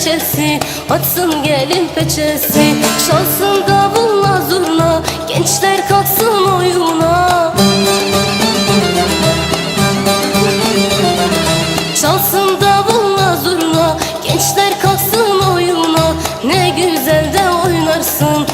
reçesi Açsın gelin peçesi. Çalsın davulla zurna Gençler kalksın oyuna. Çalsın davulla zurna Gençler kalksın oyuna. Ne güzel de oynarsın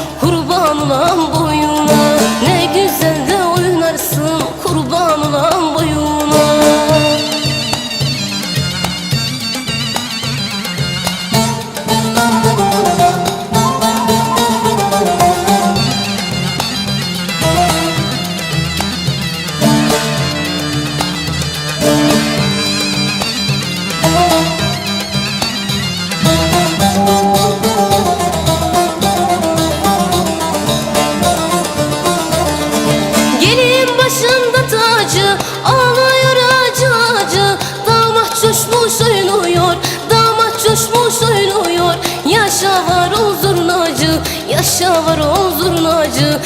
Ağlıyor acı acı Damat coşmuş oynuyor Damat coşmuş oynuyor Yaşa var o zurnacı Yaşa var o zurnacı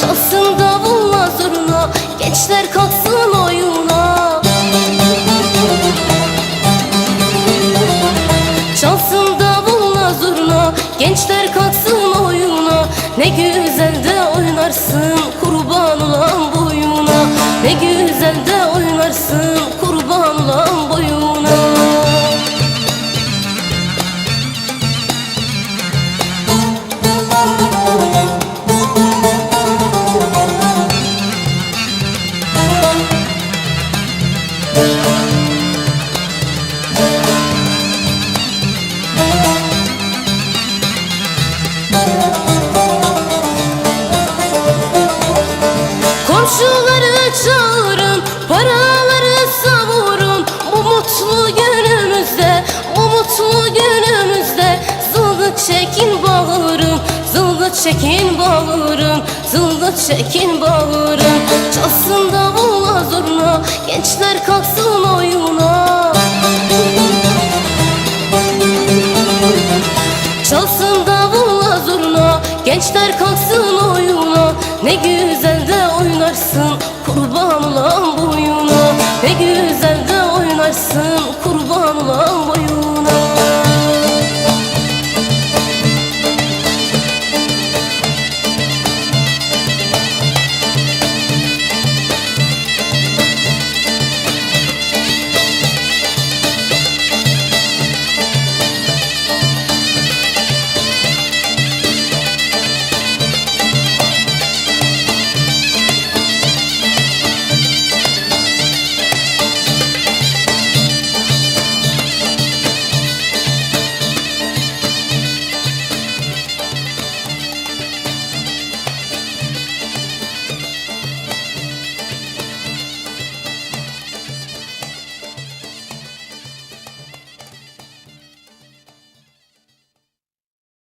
Çalsın davulla zurna Gençler kalksın oyuna. Çalsın davulla zurna Gençler kalksın oyuna. Ne güzel çekin bağırın Zılgıt çekin bağırın. Çalsın davulla zurna, gençler kalksın oyuna. Çalsın davulla zurna Gençler kalksın oyuna. Ne güzel de oynarsın Kurban olan boyuna. Ne güzel de oynarsın Kurban olan boyuna